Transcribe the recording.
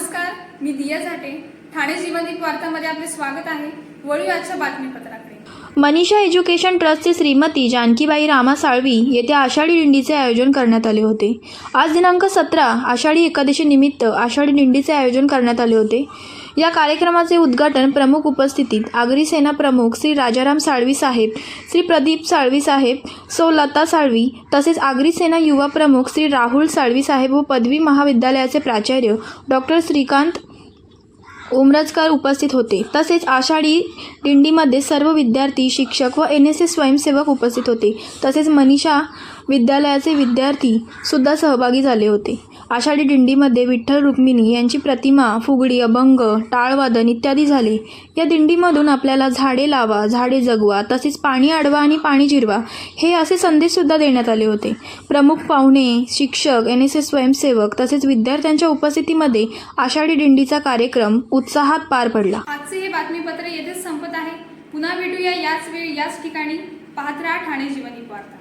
नमस्कार मी दिया झाटे ठाणे जीवनदीप वार्तामध्ये आपले स्वागत आहे. वळू आजच्या बातमीपत्रात. मनीषा एज्युकेशन ट्रस्टचे श्रीमती जानकीबाई रामा साळवी येथे आषाढी दिंडीचे आयोजन करण्यात आले होते. आज दिनांक सतरा आषाढी एकादशीनिमित्त आषाढी दिंडीचे आयोजन करण्यात आले होते. या कार्यक्रमाचे उद्घाटन प्रमुख उपस्थितीत आगरी सेना प्रमुख श्री राजाराम साळवी साहेब श्री प्रदीप साळवी साहेब सौ लता साळवी तसेच आगरी सेना युवा प्रमुख श्री राहुल साळवी साहेब व पदवी महाविद्यालयाचे प्राचार्य डॉक्टर श्रीकांत उमरजकर उपस्थित होते. तसेच आषाढी दिंडीमध्ये सर्व विद्यार्थी शिक्षक व एन एस एस स्वयंसेवक उपस्थित होते. तसेच मनीषा विद्यालयाचे विद्यार्थी सुद्धा सहभागी झाले होते. आषाढी दिंडीमध्ये विठ्ठल रुक्मिणी यांची प्रतिमा फुगडी अभंग टाळवादन इत्यादी झाले. या दिंडीमधून आपल्याला झाडे लावा झाडे जगवा तसेच पाणी अडवा आणि पाणी जिरवा हे असे संदेशसुद्धा देण्यात आले होते. प्रमुख पाहुणे शिक्षक एन एस एस स्वयंसेवक तसेच विद्यार्थ्यांच्या उपस्थितीमध्ये आषाढी दिंडीचा कार्यक्रम उत्साहात पार पडला. आजचे हे बातमीपत्र येथेच संपत आहे. पुन्हा भेटूया याच वेळी याच ठिकाणी. पाहत राहा ठाणे जीवनी वार्ता.